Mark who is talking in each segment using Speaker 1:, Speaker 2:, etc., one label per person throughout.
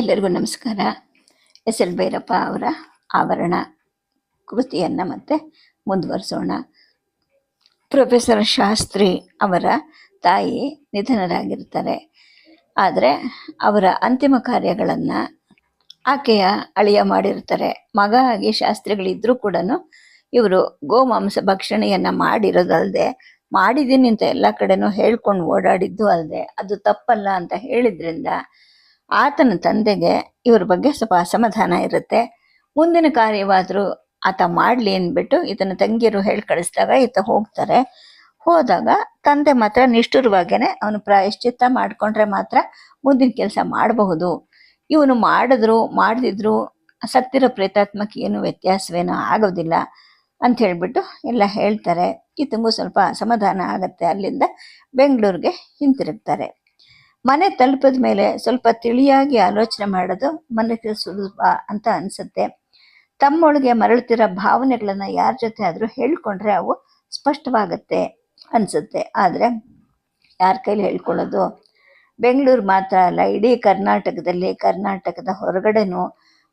Speaker 1: ಎಲ್ಲರಿಗೂ ನಮಸ್ಕಾರ. S L Bhyrappa ಅವರ ಆವರಣ ಕೃತಿಯನ್ನು ಮತ್ತೆ ಮುಂದುವರಿಸೋಣ. ಪ್ರೊಫೆಸರ್ ಶಾಸ್ತ್ರಿ ಅವರ ತಾಯಿ ನಿಧನರಾಗಿರ್ತಾರೆ. ಆದರೆ ಅವರ ಅಂತಿಮ ಕಾರ್ಯಗಳನ್ನು ಆಕೆಯ ಅಳಿಯ ಮಾಡಿರ್ತಾರೆ. ಮಗ ಆಗಿ ಶಾಸ್ತ್ರಿಗಳಿದ್ದರೂ ಕೂಡ ಇವರು ಗೋಮಾಂಸ ಭಕ್ಷಣೆಯನ್ನು ಮಾಡಿರೋದಲ್ಲದೆ ಮಾಡಿದ್ದೀನಿ ಅಂತ ಎಲ್ಲ ಕಡೆನೂ ಹೇಳ್ಕೊಂಡು ಓಡಾಡಿದ್ದು ಅಲ್ಲದೆ ಅದು ತಪ್ಪಲ್ಲ ಅಂತ ಹೇಳಿದ್ರಿಂದ ಆತನ ತಂದೆಗೆ ಇವ್ರ ಬಗ್ಗೆ ಸ್ವಲ್ಪ ಅಸಮಾಧಾನ ಇರುತ್ತೆ. ಮುಂದಿನ ಕಾರ್ಯವಾದರೂ ಆತ ಮಾಡಲಿ ಅಂದ್ಬಿಟ್ಟು ಇದನ್ನು ತಂಗಿಯರು ಹೇಳಿ ಕಳಿಸಿದಾಗ ಈತ ಹೋಗ್ತಾರೆ. ಹೋದಾಗ ತಂದೆ ಮಾತ್ರ ನಿಷ್ಠುರವಾಗೇನೆ ಅವನು ಪ್ರಾಯಶ್ಚಿತ್ತ ಮಾಡಿಕೊಂಡ್ರೆ ಮಾತ್ರ ಮುಂದಿನ ಕೆಲಸ ಮಾಡಬಹುದು. ಇವನು ಮಾಡಿದ್ರು, ಮಾಡದಿದ್ರು ಸತ್ತಿರೋ ಪ್ರೇತಾತ್ಮಕ್ಕೆ ಏನು ವ್ಯತ್ಯಾಸವೇನೋ ಆಗೋದಿಲ್ಲ ಅಂತ ಹೇಳ್ಬಿಟ್ಟು ಎಲ್ಲ ಹೇಳ್ತಾರೆ. ಈತಂಗೂ ಸ್ವಲ್ಪ ಅಸಮಾಧಾನ ಆಗುತ್ತೆ ಅಲ್ಲಿಂದ ಬೆಂಗಳೂರಿಗೆ ಹಿಂತಿರುಗ್ತಾರೆ. ಮನೆ ತಲುಪಿದ ಮೇಲೆ ಸ್ವಲ್ಪ ತಿಳಿಯಾಗಿ ಆಲೋಚನೆ ಮಾಡೋದು ಮನಸ್ಸಿಗೆ ಸುಲಭ ಅಂತ ಅನ್ಸುತ್ತೆ. ತಮ್ಮೊಳಗೆ ಮರಳುತ್ತಿರೋ ಭಾವನೆಗಳನ್ನ ಯಾರ ಜೊತೆ ಆದರೂ ಹೇಳ್ಕೊಂಡ್ರೆ ಅವು ಸ್ಪಷ್ಟವಾಗತ್ತೆ ಅನ್ಸುತ್ತೆ. ಆದರೆ ಯಾರ ಕೈಲಿ ಹೇಳ್ಕೊಳ್ಳೋದು? ಬೆಂಗಳೂರು ಮಾತ್ರ ಅಲ್ಲ, ಇಡೀ ಕರ್ನಾಟಕದಲ್ಲಿ, ಕರ್ನಾಟಕದ ಹೊರಗಡೆನೂ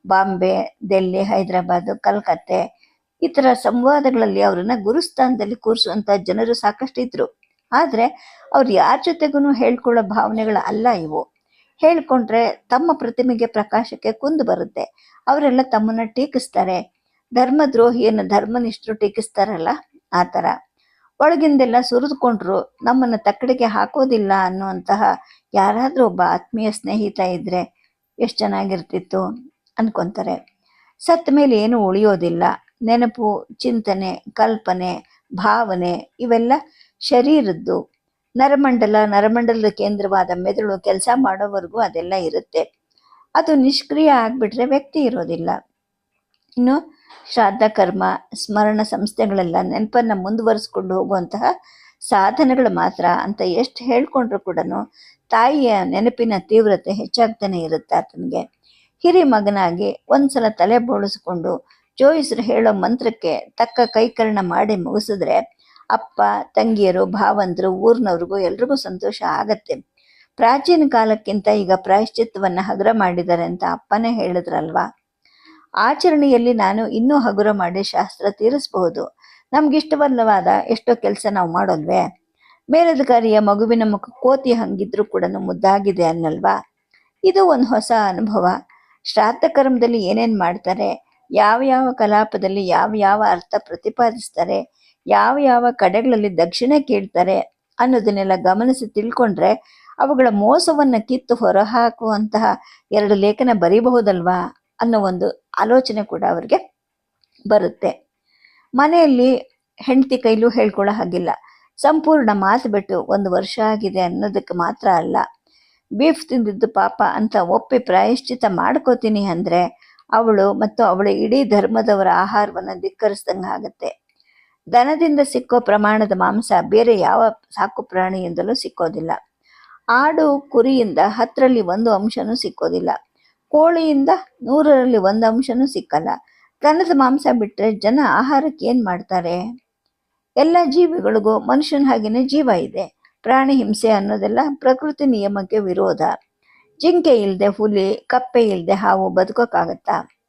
Speaker 1: ಬಾಂಬೆ, ದೆಲ್ಲಿ, ಹೈದರಾಬಾದು, ಕಲ್ಕತ್ತೆ ಈ ಥರ ಸಂವಾದಗಳಲ್ಲಿ ಅವ್ರನ್ನ ಗುರುಸ್ಥಾನದಲ್ಲಿ ಕೂರಿಸುವಂಥ ಜನರು ಸಾಕಷ್ಟು ಇದ್ರು ಆದರೆ ಅವ್ರು ಯಾರ ಜೊತೆಗೂ ಹೇಳ್ಕೊಳ್ಳೋ ಭಾವನೆಗಳು ಅಲ್ಲ ಇವು. ಹೇಳ್ಕೊಂಡ್ರೆ ತಮ್ಮ ಪ್ರತಿಮೆಗೆ ಪ್ರಕಾಶಕ್ಕೆ ಕುಂದು ಬರುತ್ತೆ. ಅವರೆಲ್ಲ ತಮ್ಮನ್ನ ಟೀಕಿಸ್ತಾರೆ. ಧರ್ಮದ್ರೋಹಿಯನ್ನು ಧರ್ಮನಿಷ್ಠರು ಟೀಕಿಸ್ತಾರಲ್ಲ ಆ ಥರ ಒಳಗಿಂದೆಲ್ಲ ಸುರಿದುಕೊಂಡ್ರು ನಮ್ಮನ್ನ ತಕ್ಕಡಿಗೆ ಹಾಕೋದಿಲ್ಲ ಅನ್ನುವಂತಹ ಯಾರಾದರೂ ಒಬ್ಬ ಆತ್ಮೀಯ ಸ್ನೇಹಿತ ಇದ್ದರೆ ಎಷ್ಟು ಚೆನ್ನಾಗಿರ್ತಿತ್ತು ಅನ್ಕೊಂತಾರೆ. ಸತ್ತ ಮೇಲೆ ಏನು ಉಳಿಯೋದಿಲ್ಲ. ನೆನಪು, ಚಿಂತನೆ, ಕಲ್ಪನೆ, ಭಾವನೆ ಇವೆಲ್ಲ ಶರೀರದ್ದು. ನರಮಂಡಲ, ನರಮಂಡಲದ ಕೇಂದ್ರವಾದ ಮೆದುಳು ಕೆಲಸ ಮಾಡೋವರೆಗೂ ಅದೆಲ್ಲ ಇರುತ್ತೆ. ಅದು ನಿಷ್ಕ್ರಿಯ ಆಗಿಬಿಟ್ರೆ ವ್ಯಕ್ತಿ ಇರೋದಿಲ್ಲ. ಇನ್ನು ಶ್ರಾದ್ದ, ಕರ್ಮ, ಸ್ಮರಣ ಸಂಸ್ಥೆಗಳೆಲ್ಲ ನೆನಪನ್ನು ಮುಂದುವರಿಸ್ಕೊಂಡು ಹೋಗುವಂತಹ ಸಾಧನಗಳು ಮಾತ್ರ ಅಂತ ಎಷ್ಟು ಹೇಳ್ಕೊಂಡ್ರು ಕೂಡ ತಾಯಿಯ ನೆನಪಿನ ತೀವ್ರತೆ ಹೆಚ್ಚಾಗ್ತಾನೆ ಇರುತ್ತೆ ಆತನಿಗೆ. ಹಿರಿ ಮಗನಾಗಿ ಒಂದ್ಸಲ ತಲೆ ಬೋಳಿಸ್ಕೊಂಡು ಜೋಯಿಸರು ಹೇಳೋ ಮಂತ್ರಕ್ಕೆ ತಕ್ಕ ಕೈಕರಣ ಮಾಡಿ ಮುಗಿಸಿದ್ರೆ ಅಪ್ಪ, ತಂಗಿಯರು ಭಾವಂದರು ಊರಿನವ್ರಿಗೂ ಎಲ್ರಿಗೂ ಸಂತೋಷ ಆಗತ್ತೆ. ಪ್ರಾಚೀನ ಕಾಲಕ್ಕಿಂತ ಈಗ ಪ್ರಾಯಶ್ಚಿತ್ವವನ್ನು ಹಗುರ ಮಾಡಿದ್ದಾರೆ ಅಂತ ಅಪ್ಪನೇ ಹೇಳಿದ್ರಲ್ವಾ? ಆಚರಣೆಯಲ್ಲಿ ನಾನು ಇನ್ನೂ ಹಗುರ ಮಾಡಿ ಶಾಸ್ತ್ರ ತೀರಿಸಬಹುದು. ನಮ್ಗಿಷ್ಟವಲ್ಲವಾದ ಎಷ್ಟೋ ಕೆಲಸ ನಾವು ಮಾಡೋಲ್ವೇ? ಮೇಲಧಿಕಾರಿಯ ಮಗುವಿನ ಮುಖ ಕೋತಿ ಹಂಗಿದ್ರೂ ಕೂಡ ಮುದ್ದಾಗಿದೆ ಅನ್ನಲ್ವಾ? ಇದು ಒಂದು ಹೊಸ ಅನುಭವ. ಶ್ರಾದ್ದ ಕರ್ಮದಲ್ಲಿ ಏನೇನು ಮಾಡ್ತಾರೆ? ಯಾವ ಯಾವ ಕಲಾಪದಲ್ಲಿ ಯಾವ ಯಾವ ಅರ್ಥ ಪ್ರತಿಪಾದಿಸ್ತಾರೆ? ಯಾವ ಯಾವ ಕಡೆಗಳಲ್ಲಿ ದಕ್ಷಿಣೆ ಕೇಳ್ತಾರೆ ಅನ್ನೋದನ್ನೆಲ್ಲ ಗಮನಿಸಿ ತಿಳ್ಕೊಂಡ್ರೆ ಅವುಗಳ ಮೋಸವನ್ನ ಕಿತ್ತು ಹೊರಹಾಕುವಂತಹ ಎರಡು ಲೇಖನ ಬರೀಬಹುದಲ್ವಾ ಅನ್ನೋ ಒಂದು ಆಲೋಚನೆ ಕೂಡ ಅವರಿಗೆ ಬರುತ್ತೆ. ಮನೆಯಲ್ಲಿ ಹೆಂಡತಿ ಕೈಲೂ ಹೇಳ್ಕೊಳ್ಳೋ ಹಾಗಿಲ್ಲ. ಸಂಪೂರ್ಣ ಮಾತು ಬಿಟ್ಟು ಒಂದು ವರ್ಷ ಆಗಿದೆ ಅನ್ನೋದಕ್ಕೆ ಮಾತ್ರ ಅಲ್ಲ. ಬೀಫ್ ತಿಂದಿದ್ದು ಪಾಪ ಅಂತ ಒಪ್ಪಿ ಪ್ರಾಯಶ್ಚಿತ ಮಾಡ್ಕೋತೀನಿ ಅಂದ್ರೆ ಅವಳು ಮತ್ತು ಅವಳ ಇಡೀ ಧರ್ಮದವರ ಆಹಾರವನ್ನು ಧಿಕ್ಕರಿಸ್ದಂಗೆ ಆಗುತ್ತೆ. ದನದಿಂದ ಸಿಕ್ಕೋ ಪ್ರಮಾಣದ ಮಾಂಸ ಬೇರೆ ಯಾವ ಸಾಕು ಪ್ರಾಣಿಯಿಂದಲೂ ಸಿಕ್ಕೋದಿಲ್ಲ. ಆಡು ಕುರಿಯಿಂದ ಹತ್ತರಲ್ಲಿ ಒಂದು ಅಂಶನೂ ಸಿಕ್ಕೋದಿಲ್ಲ. ಕೋಳಿಯಿಂದ ನೂರರಲ್ಲಿ ಒಂದು ಅಂಶನೂ ಸಿಕ್ಕಲ್ಲ. ದನದ ಮಾಂಸ ಬಿಟ್ಟರೆ ಜನ ಆಹಾರಕ್ಕೆ ಏನು ಮಾಡ್ತಾರೆ? ಎಲ್ಲ ಜೀವಿಗಳಿಗೂ ಮನುಷ್ಯನ ಹಾಗೆಯೇ ಜೀವ ಇದೆ. ಪ್ರಾಣಿ ಹಿಂಸೆ ಅನ್ನೋದೆಲ್ಲ ಪ್ರಕೃತಿ ನಿಯಮಕ್ಕೆ ವಿರೋಧ. ಜಿಂಕೆ ಇಲ್ಲದೆ ಹುಲಿ, ಕಪ್ಪೆ ಇಲ್ಲದೆ ಹಾವು ಬದುಕೋಕ್ಕಾಗತ್ತಾ?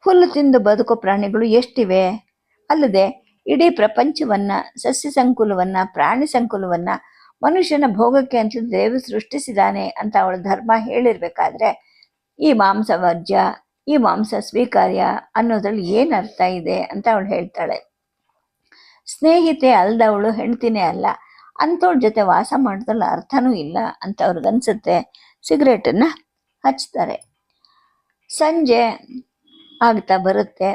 Speaker 1: ಹುಲ್ಲು ತಿಂದು ಬದುಕೋ ಪ್ರಾಣಿಗಳು ಎಷ್ಟಿವೆ? ಅಲ್ಲದೆ ಇಡೀ ಪ್ರಪಂಚವನ್ನ, ಸಸ್ಯ ಸಂಕುಲವನ್ನ, ಪ್ರಾಣಿ ಸಂಕುಲವನ್ನ, ಮನುಷ್ಯನ ಭೋಗಕ್ಕೆ ಅಂತ ದೇವರು ಸೃಷ್ಟಿಸಿದಾನೆ ಅಂತ ಅವಳ ಧರ್ಮ ಹೇಳಿರ್ಬೇಕಾದ್ರೆ, ಈ ಮಾಂಸ ವರ್ಜ್ಯ ಈ ಮಾಂಸ ಸ್ವೀಕಾರ್ಯ ಅನ್ನೋದ್ರಲ್ಲಿ ಏನು ಅರ್ಥ ಇದೆ ಅಂತ ಅವಳು ಹೇಳ್ತಾಳೆ. ಸ್ನೇಹಿತೆ ಅಲ್ದವಳು ಹೆಂಡ್ತಿನೇ ಅಲ್ಲ ಅಂಥವ್ರ ಜೊತೆ ವಾಸ ಮಾಡೋದ್ರಲ್ಲಿ ಅರ್ಥನೂ ಇಲ್ಲ ಅಂತ ಅವ್ರಿಗನ್ಸುತ್ತೆ ಸಿಗರೇಟನ್ನ ಹಚ್ತಾರೆ. ಸಂಜೆ ಆಗ್ತಾ ಬರುತ್ತೆ,